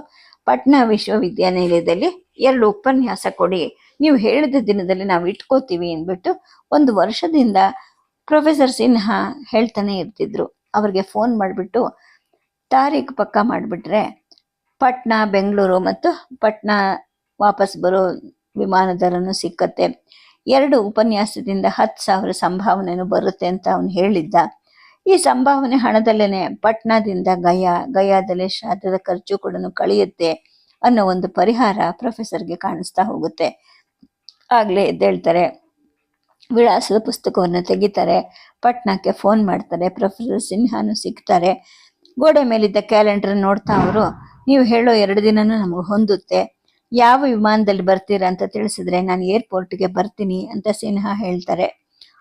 Speaker 1: ಪಟ್ನಾ ವಿಶ್ವವಿದ್ಯಾನಿಲಯದಲ್ಲಿ ಎರಡು ಉಪನ್ಯಾಸ ಕೊಡಿ. ನೀವು ಹೇಳಿದ ದಿನದಲ್ಲಿ ನಾವು ಇಟ್ಕೋತೀವಿ ಅಂದ್ಬಿಟ್ಟು ಒಂದು ವರ್ಷದಿಂದ ಪ್ರೊಫೆಸರ್ ಸಿನ್ಹಾ ಹೇಳ್ತಾನೆ ಇರ್ತಿದ್ರು. ಅವ್ರಿಗೆ ಫೋನ್ ಮಾಡಿಬಿಟ್ಟು ತಾರೀಖು ಪಕ್ಕ ಮಾಡಿಬಿಟ್ರೆ ಪಟ್ನಾ, ಬೆಂಗಳೂರು ಮತ್ತು ಪಟ್ನಾ ವಾಪಸ್ ಬರೋ ವಿಮಾನ ದರನು ಸಿಕ್ಕತ್ತೆ. ಎರಡು ಉಪನ್ಯಾಸದಿಂದ ಹತ್ತು ಸಾವಿರ ಸಂಭಾವನೆನೂ ಬರುತ್ತೆ ಅಂತ ಅವನು ಹೇಳಿದ್ದ. ಈ ಸಂಭಾವನೆ ಹಣದಲ್ಲೇನೆ ಪಟ್ನಾದಿಂದ ಗಯಾ, ಗಯಾದಲ್ಲಿ ಶ್ರಾದ್ದದ ಖರ್ಚು ಕೂಡ ಕಳೆಯುತ್ತೆ ಅನ್ನೋ ಒಂದು ಪರಿಹಾರ ಪ್ರೊಫೆಸರ್ಗೆ ಕಾಣಿಸ್ತಾ ಹೋಗುತ್ತೆ. ಆಗ್ಲೇ ಎದ್ದೇಳ್ತಾರೆ, ವಿಳಾಸದ ಪುಸ್ತಕವನ್ನು ತೆಗಿತಾರೆ, ಪಟ್ನಾಕ್ಕೆ ಫೋನ್ ಮಾಡ್ತಾರೆ, ಪ್ರೊಫೆಸರ್ ಸಿನ್ಹಾನು ಸಿಗ್ತಾರೆ. ಗೋಡೆ ಮೇಲಿದ್ದ ಕ್ಯಾಲೆಂಡರ್ ನೋಡ್ತಾ ಅವರು, ನೀವು ಹೇಳೋ ಎರಡು ದಿನನೂ ನಮಗೆ ಹೊಂದುತ್ತೆ. ಯಾವ ವಿಮಾನದಲ್ಲಿ ಬರ್ತೀರಾ ಅಂತ ತಿಳಿಸಿದ್ರೆ ನಾನು ಏರ್ಪೋರ್ಟ್ಗೆ ಬರ್ತೀನಿ ಅಂತ ಸಿನ್ಹಾ ಹೇಳ್ತಾರೆ.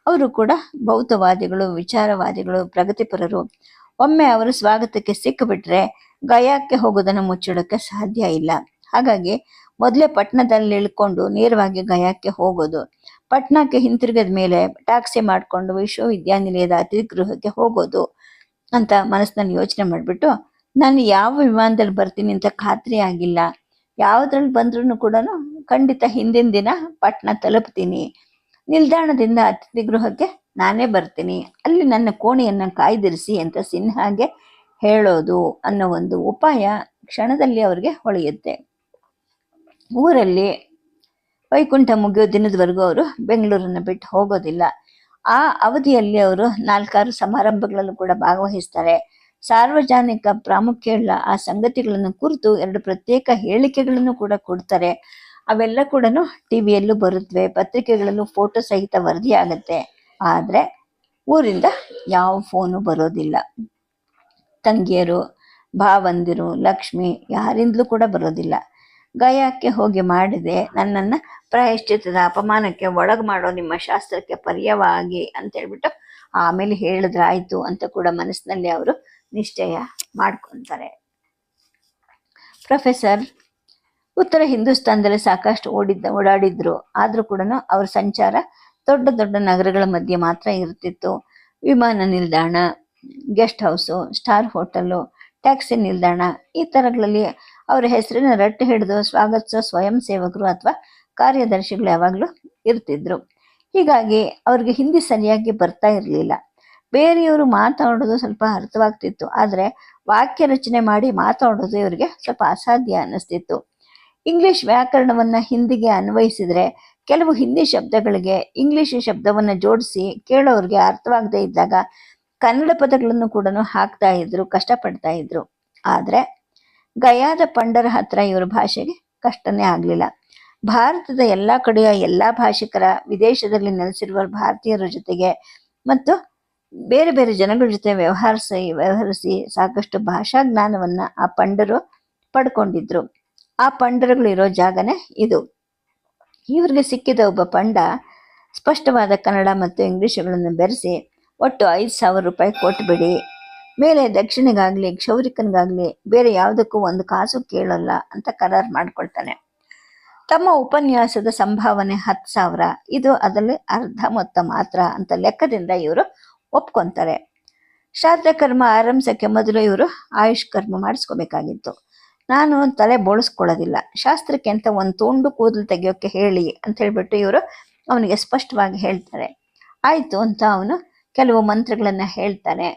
Speaker 1: ಅವರು ಕೂಡ ಭೌತವಾದಿಗಳು, ವಿಚಾರವಾದಿಗಳು, ಪ್ರಗತಿಪರರು. ಒಮ್ಮೆ ಅವರು ಸ್ವಾಗತಕ್ಕೆ ಸಿಕ್ಕಿಬಿಟ್ರೆ ಗಯಾಕ್ಕೆ ಹೋಗೋದನ್ನು ಮುಚ್ಚಿಡೋಕ್ಕೆ ಸಾಧ್ಯ ಇಲ್ಲ. ಹಾಗಾಗಿ ಮೊದಲೇ ಪಟ್ಟಣದಲ್ಲಿ ಇಳ್ಕೊಂಡು ನೇರವಾಗಿ ಗಯಾಕ್ಕೆ ಹೋಗೋದು. ಪಟ್ನಾಕ್ಕೆ ಹಿಂತಿರುಗಿದ ಮೇಲೆ ಟ್ಯಾಕ್ಸಿ ಮಾಡಿಕೊಂಡು ವಿಶ್ವವಿದ್ಯಾನಿಲಯದ ಅತಿಥಿಗೃಹಕ್ಕೆ ಹೋಗೋದು ಅಂತ ಮನಸ್ಸಿನಲ್ಲಿ ಯೋಚನೆ ಮಾಡಿಬಿಟ್ಟು, ನಾನು ಯಾವ ವಿಮಾನದಲ್ಲಿ ಬರ್ತೀನಿ ಅಂತ ಖಾತ್ರಿ ಆಗಿಲ್ಲ. ಯಾವುದ್ರಲ್ಲಿ ಬಂದ್ರೂ ಕೂಡ ಖಂಡಿತ ಹಿಂದಿನ ದಿನ ಪಟ್ನಾ ತಲುಪ್ತೀನಿ. ನಿಲ್ದಾಣದಿಂದ ಅತಿಥಿ ಗೃಹಕ್ಕೆ ನಾನೇ ಬರ್ತೀನಿ. ಅಲ್ಲಿ ನನ್ನ ಕೋಣೆಯನ್ನು ಕಾಯ್ದಿರಿಸಿ ಅಂತ ಸಿನ್ಹಾಗೆ ಹೇಳೋದು ಅನ್ನೋ ಒಂದು ಉಪಾಯ ಕ್ಷಣದಲ್ಲಿ ಅವರಿಗೆ ಹೊಳೆಯುತ್ತೆ. ಊರಲ್ಲಿ ವೈಕುಂಠ ಮುಗಿಯೋ ದಿನದವರೆಗೂ ಅವರು ಬೆಂಗಳೂರನ್ನು ಬಿಟ್ಟು ಹೋಗೋದಿಲ್ಲ. ಆ ಅವಧಿಯಲ್ಲಿ ಅವರು ನಾಲ್ಕಾರು ಸಮಾರಂಭಗಳಲ್ಲೂ ಕೂಡ ಭಾಗವಹಿಸ್ತಾರೆ. ಸಾರ್ವಜನಿಕ ಪ್ರಾಮುಖ್ಯಗಳ ಆ ಸಂಗತಿಗಳನ್ನು ಕುರಿತು ಎರಡು ಪ್ರತ್ಯೇಕ ಹೇಳಿಕೆಗಳನ್ನು ಕೂಡ ಕೊಡ್ತಾರೆ. ಅವೆಲ್ಲ ಕೂಡ ಟಿವಿಯಲ್ಲೂ ಬರುತ್ತವೆ ಪತ್ರಿಕೆಗಳಲ್ಲೂ ಫೋಟೋ ಸಹಿತ ವರದಿ ಆಗುತ್ತೆ. ಆದರೆ ಊರಿಂದ ಯಾವ ಫೋನು ಬರೋದಿಲ್ಲ. ತಂಗಿಯರು, ಭಾವಂದಿರು, ಲಕ್ಷ್ಮಿ ಯಾರಿಂದಲೂ ಕೂಡ ಬರೋದಿಲ್ಲ. ಗಯಾಕ್ಕೆ ಹೋಗಿ ಮಾಡಿದೆ, ನನ್ನನ್ನು ಪ್ರಾಯಶ್ಚಿತ್ತದ, ಅಪಮಾನಕ್ಕೆ ಒಳಗೆ ಮಾಡೋ ನಿಮ್ಮ ಶಾಸ್ತ್ರಕ್ಕೆ ಪರ್ಯವಾಗಿ ಅಂತ ಹೇಳ್ಬಿಟ್ಟು ಆಮೇಲೆ ಹೇಳಿದ್ರಾಯ್ತು ಅಂತ ಕೂಡ ಮನಸ್ಸಿನಲ್ಲಿ ಅವರು ನಿಶ್ಚಯ ಮಾಡ್ಕೊತಾರೆ. ಪ್ರೊಫೆಸರ್ ಉತ್ತರ ಹಿಂದೂಸ್ತಾನದಲ್ಲಿ ಸಾಕಷ್ಟು ಓಡಿದ್ದ, ಓಡಾಡಿದ್ರು. ಆದರೂ ಕೂಡ ಅವ್ರ ಸಂಚಾರ ದೊಡ್ಡ ದೊಡ್ಡ ನಗರಗಳ ಮಧ್ಯೆ ಮಾತ್ರ ಇರ್ತಿತ್ತು. ವಿಮಾನ ನಿಲ್ದಾಣ, guest house, star hotel taxi ನಿಲ್ದಾಣ, ಈ ಥರಗಳಲ್ಲಿ ಅವರ ಹೆಸರಿನ ರಟ್ಟು ಹಿಡಿದು ಸ್ವಾಗತಿಸೋ ಸ್ವಯಂ ಸೇವಕರು ಅಥವಾ ಕಾರ್ಯದರ್ಶಿಗಳು ಯಾವಾಗಲೂ ಇರ್ತಿದ್ರು. ಹೀಗಾಗಿ ಅವ್ರಿಗೆ ಹಿಂದಿ ಸರಿಯಾಗಿ ಬರ್ತಾ ಇರಲಿಲ್ಲ. ಬೇರೆಯವರು ಮಾತಾಡೋದು ಸ್ವಲ್ಪ ಅರ್ಥವಾಗ್ತಿತ್ತು. ಆದರೆ ವಾಕ್ಯ ರಚನೆ ಮಾಡಿ ಮಾತಾಡೋದು ಇವರಿಗೆ ಸ್ವಲ್ಪ ಅಸಾಧ್ಯ ಅನ್ನಿಸ್ತಿತ್ತು. ಇಂಗ್ಲಿಷ್ ವ್ಯಾಕರಣವನ್ನು ಹಿಂದಿಗೆ ಅನ್ವಯಿಸಿದರೆ ಕೆಲವು ಹಿಂದಿ ಶಬ್ದಗಳಿಗೆ ಇಂಗ್ಲಿಷ್ ಶಬ್ದವನ್ನು ಜೋಡಿಸಿ ಕೇಳೋರಿಗೆ ಅರ್ಥವಾಗದೇ ಇದ್ದಾಗ ಕನ್ನಡ ಪದಗಳನ್ನು ಕೂಡ ಹಾಕ್ತಾ ಇದ್ರು, ಕಷ್ಟಪಡ್ತಾ ಇದ್ರು. ಆದರೆ ಗಯಾದ ಪಂಡರ ಹತ್ರ ಇವರ ಭಾಷೆಗೆ ಕಷ್ಟನೇ ಆಗಲಿಲ್ಲ. ಭಾರತದ ಎಲ್ಲ ಕಡೆಯ ಎಲ್ಲ ಭಾಷಿಕರ ವಿದೇಶದಲ್ಲಿ ನೆಲೆಸಿರುವ ಭಾರತೀಯರ ಜೊತೆಗೆ ಮತ್ತು ಬೇರೆ ಬೇರೆ ಜನಗಳ ಜೊತೆ ವ್ಯವಹಾರಿಸಿ ವ್ಯವಹರಿಸಿ ಸಾಕಷ್ಟು ಭಾಷಾ ಜ್ಞಾನವನ್ನು ಆ ಪಂಡರು ಪಡ್ಕೊಂಡಿದ್ರು. ಆ ಪಂಡರುಗಳು ಇರೋ ಜಾಗನೇ ಇದು. ಇವರಿಗೆ ಸಿಕ್ಕಿದ ಒಬ್ಬ ಪಂಡ ಸ್ಪಷ್ಟವಾದ ಕನ್ನಡ ಮತ್ತು ಇಂಗ್ಲೀಷುಗಳನ್ನು ಬೆರೆಸಿ ಒಟ್ಟು ಐದು ಸಾವಿರ ರೂಪಾಯಿ ಕೊಟ್ಬಿಡಿ. ಮೇಲೆ ದಕ್ಷಿಣೆಗಾಗಲಿ, ಕ್ಷೌರಿಕನಿಗಾಗಲಿ ಬೇರೆ ಯಾವುದಕ್ಕೂ ಒಂದು ಕಾಸು ಕೇಳಲ್ಲ ಅಂತ ಕರಾರು ಮಾಡ್ಕೊಳ್ತಾನೆ. ತಮ್ಮ ಉಪನ್ಯಾಸದ ಸಂಭಾವನೆ ಹತ್ತು ಸಾವಿರ. ಇದು ಅದರಲ್ಲಿ ಅರ್ಧ ಮೊತ್ತ ಮಾತ್ರ ಅಂತ ಲೆಕ್ಕದಿಂದ ಇವರು ಒಪ್ಕೊತಾರೆ. ಶ್ರಾದ್ದ ಕರ್ಮ ಆರಂಭಿಸಕ್ಕೆ ಮೊದಲು ಇವರು ಆಯುಷ್ ಕರ್ಮ ಮಾಡಿಸ್ಕೋಬೇಕಾಗಿತ್ತು. ನಾನು ತಲೆ ಬೋಳಿಸ್ಕೊಳ್ಳೋದಿಲ್ಲ. ಶಾಸ್ತ್ರಕ್ಕೆ ಅಂತ ಒಂದು ತುಂಡು ಕೂದಲು ತೆಗೆಯೋಕ್ಕೆ ಹೇಳಿ ಅಂತ ಹೇಳ್ಬಿಟ್ಟು ಇವರು ಅವನಿಗೆ ಸ್ಪಷ್ಟವಾಗಿ ಹೇಳ್ತಾರೆ. ಆಯಿತು ಅಂತ ಅವನು ಕೆಲವು ಮಂತ್ರಗಳನ್ನು ಹೇಳ್ತಾನೆ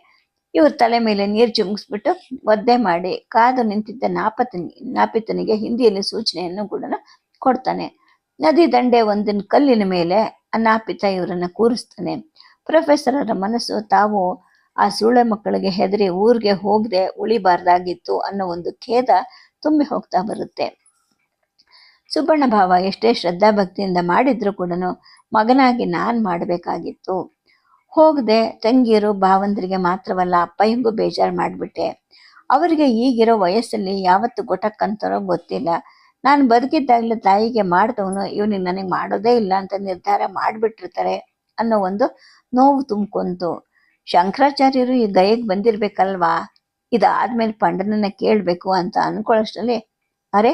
Speaker 1: ಇವ್ರ ತಲೆ ಮೇಲೆ ನೀರು ಚಿಮುಕಿಸ್ಬಿಟ್ಟು ಒದ್ದೆ ಮಾಡಿ ಕಾದು ನಿಂತಿದ್ದ ನಾಪತನಿ, ನಾಪಿತನಿಗೆ ಹಿಂದಿಯಲ್ಲಿ ಸೂಚನೆಯನ್ನು ಕೂಡ ಕೊಡ್ತಾನೆ. ನದಿ ದಂಡೆ ಒಂದಿನ ಕಲ್ಲಿನ ಮೇಲೆ ಇವರನ್ನು ಇವರನ್ನ ಕೂರಿಸ್ತಾನೆ. ಪ್ರೊಫೆಸರರ ಮನಸ್ಸು ತಾವು ಆ ಸುಳ್ಳೆ ಮಕ್ಕಳಿಗೆ ಹೆದರಿ ಊರಿಗೆ ಹೋಗದೆ ಉಳಿಬಾರ್ದಾಗಿತ್ತು ಅನ್ನೋ ಒಂದು ಖೇದ ತುಂಬಿ ಹೋಗ್ತಾ ಬರುತ್ತೆ. ಸುಬ್ಬಣ್ಣ ಭಾವ ಎಷ್ಟೇ ಶ್ರದ್ಧಾ ಭಕ್ತಿಯಿಂದ ಮಾಡಿದ್ರು ಕೂಡ ಮಗನಾಗಿ ನಾನು ಮಾಡಬೇಕಾಗಿತ್ತು. ಹೋಗದೆ ತಂಗಿಯರು ಭಾವಂದ್ರಿಗೆ ಮಾತ್ರವಲ್ಲ ಅಪ್ಪಯ್ಯಂಗೂ ಬೇಜಾರು ಮಾಡಿಬಿಟ್ಟೆ. ಅವರಿಗೆ ಈಗಿರೋ ವಯಸ್ಸಲ್ಲಿ ಯಾವತ್ತು ಗೊಟಕ್ಕಂತಾರೋ ಗೊತ್ತಿಲ್ಲ. ನಾನು ಬದುಕಿದ್ದಾಗಲೇ ತಾಯಿಗೆ ಮಾಡಿದವನು ಇವನಿಗೆ ನನಗೆ ಮಾಡೋದೇ ಇಲ್ಲ ಅಂತ ನಿರ್ಧಾರ ಮಾಡಿಬಿಟ್ಟಿರ್ತಾರೆ ಅನ್ನೋ ಒಂದು ನೋವು ತುಂಬ್ಕೊಂತು. ಶಂಕರಾಚಾರ್ಯರು ಈ ಗಯಕ್ಕೆ ಬಂದಿರ್ಬೇಕಲ್ವಾ? ಇದಾದ್ಮೇಲೆ ಪಂಡನನ್ನ ಕೇಳಬೇಕು ಅಂತ ಅನ್ಕೊಳ್ಳೋಷ್ಟರಲ್ಲಿ ಅರೆ,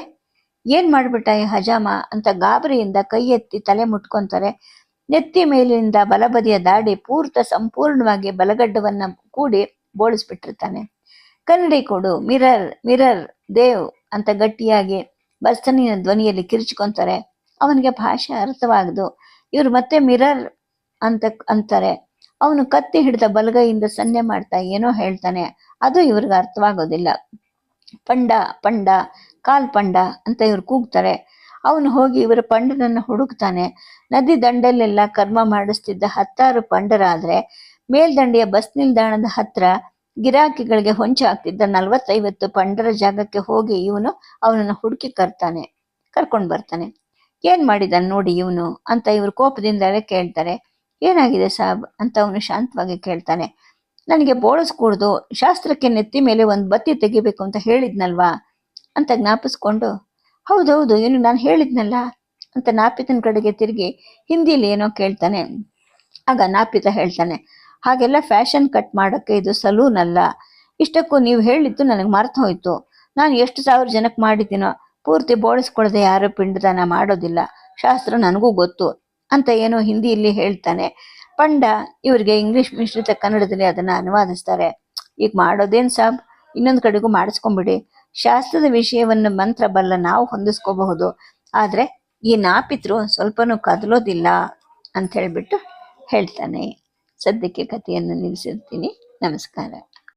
Speaker 1: ಏನ್ ಮಾಡ್ಬಿಟ್ಟ ಈ ಹಜಾಮ? ಅಂತ ಗಾಬರಿಯಿಂದ ಕೈ ಎತ್ತಿ ತಲೆ ಮುಟ್ಕೊಂತಾರೆ. ನೆತ್ತಿ ಮೇಲಿನಿಂದ ಬಲಬದಿಯ ದಾಡಿ ಪೂರ್ತ ಸಂಪೂರ್ಣವಾಗಿ ಬಲಗಡ್ಡವನ್ನ ಕೂಡಿ ಬೋಳಿಸ್ಬಿಟ್ಟಿರ್ತಾನೆ. ಕನ್ನಡಿ ಕೊಡು, ಮಿರರ್ ಮಿರರ್, ದೇವ್ ಅಂತ ಗಟ್ಟಿಯಾಗಿ ಬಸ್ತನಿನ ಧ್ವನಿಯಲ್ಲಿ ಕಿರ್ಚ್ಕೊಂತಾರೆ. ಅವನಿಗೆ ಭಾಷೆ ಅರ್ಥವಾಗದು. ಇವ್ರು ಮತ್ತೆ ಮಿರರ್ ಅಂತ ಅಂತಾರೆ. ಅವನು ಕತ್ತಿ ಹಿಡಿದ ಬಲಗೈಯಿಂದ ಸನ್ನೆ ಮಾಡ್ತಾ ಏನೋ ಹೇಳ್ತಾನೆ. ಅದು ಇವ್ರಿಗೆ ಅರ್ಥವಾಗೋದಿಲ್ಲ. ಪಂಡ ಪಂಡ, ಕಾಲ್ ಪಂಡ ಅಂತ ಇವ್ರು ಕೂಗ್ತಾರೆ. ಅವನು ಹೋಗಿ ಇವರ ಪಂಡನನ್ನು ಹುಡುಕ್ತಾನೆ. ನದಿ ದಂಡಲ್ಲೆಲ್ಲ ಕರ್ಮ ಮಾಡಿಸ್ತಿದ್ದ ಹತ್ತಾರು ಪಂಡರಾದ್ರೆ ಮೇಲ್ದಂಡೆಯ ಬಸ್ ನಿಲ್ದಾಣದ ಹತ್ರ ಗಿರಾಕಿಗಳಿಗೆ ಹೊಂಚ ಹಾಕ್ತಿದ್ದ ನಲ್ವತ್ತೈವತ್ತು ಪಂಡರ ಜಾಗಕ್ಕೆ ಹೋಗಿ ಇವನು ಅವನನ್ನು ಹುಡುಕಿ ಕರ್ತಾನೆ, ಕರ್ಕೊಂಡು ಬರ್ತಾನೆ. ಏನ್ ಮಾಡಿದಾನೆ ನೋಡಿ ಇವನು ಅಂತ ಇವರು ಕೋಪದಿಂದಲೇ ಕೇಳ್ತಾರೆ. ಏನಾಗಿದೆ ಸಾಬ್ ಅಂತ ಅವನು ಶಾಂತವಾಗಿ ಕೇಳ್ತಾನೆ. ನನಗೆ ಬೋಳಿಸ್ಕೂಡ್ದು ಶಾಸ್ತ್ರಕ್ಕೆ ನೆತ್ತಿ ಮೇಲೆ ಒಂದು ಬತ್ತಿ ತೆಗಿಬೇಕು ಅಂತ ಹೇಳಿದ್ನಲ್ವಾ? ಅಂತ ಜ್ಞಾಪಿಸ್ಕೊಂಡು ಹೌದೌದು ಏನು ನಾನು ಹೇಳಿದ್ನಲ್ಲ? ಅಂತ ನಾಪಿತನ ಕಡೆಗೆ ತಿರುಗಿ ಹಿಂದಿಯಲ್ಲಿ ಏನೋ ಕೇಳ್ತಾನೆ. ಆಗ ನಾಪಿತ ಹೇಳ್ತಾನೆ, ಹಾಗೆಲ್ಲ ಫ್ಯಾಷನ್ ಕಟ್ ಮಾಡೋಕ್ಕೆ ಇದು ಸಲೂನ್ ಅಲ್ಲ. ಇಷ್ಟಕ್ಕೂ ನೀವು ಹೇಳಿದ್ದು ನನಗೆ ಮರ್ತು ಹೋಯ್ತು. ನಾನು ಎಷ್ಟು ಸಾವಿರ ಜನಕ್ಕೆ ಮಾಡಿದ್ದೀನೋ, ಪೂರ್ತಿ ಬೋಳಿಸ್ಕೊಳ್ಳದೆ ಯಾರು ಪಿಂಡದಾನ ಮಾಡೋದಿಲ್ಲ. ಶಾಸ್ತ್ರ ನನಗೂ ಗೊತ್ತು. ಅಂತ ಏನೋ ಹಿಂದಿಯಲ್ಲಿ ಹೇಳ್ತಾನೆ. ಪಂಡ ಇವ್ರಿಗೆ ಇಂಗ್ಲಿಷ್ ಮಿಶ್ರಿತ ಕನ್ನಡದಲ್ಲಿ ಅದನ್ನ ಅನುವಾದಿಸ್ತಾರೆ. ಈಗ ಮಾಡೋದೇನ್ ಸಾಬ್? ಇನ್ನೊಂದು ಕಡೆಗೂ ಮಾಡಿಸ್ಕೊಂಬಿಡಿ. ಶಾಸ್ತ್ರದ ವಿಷಯವನ್ನು ಮಂತ್ರ ಬಲ್ಲ ನಾವು ಹೊಂದಿಸ್ಕೋಬಹುದು. ಆದ್ರೆ ಈ ನಾಪಿತ್ರು ಸ್ವಲ್ಪನೂ ಕದಲೋದಿಲ್ಲ ಅಂತ ಹೇಳ್ಬಿಟ್ಟು ಹೇಳ್ತಾನೆ. ಸದ್ಯಕ್ಕೆ ಕಥೆಯನ್ನು ನಿಲ್ಲಿಸಿರ್ತೀನಿ ನಮಸ್ಕಾರ.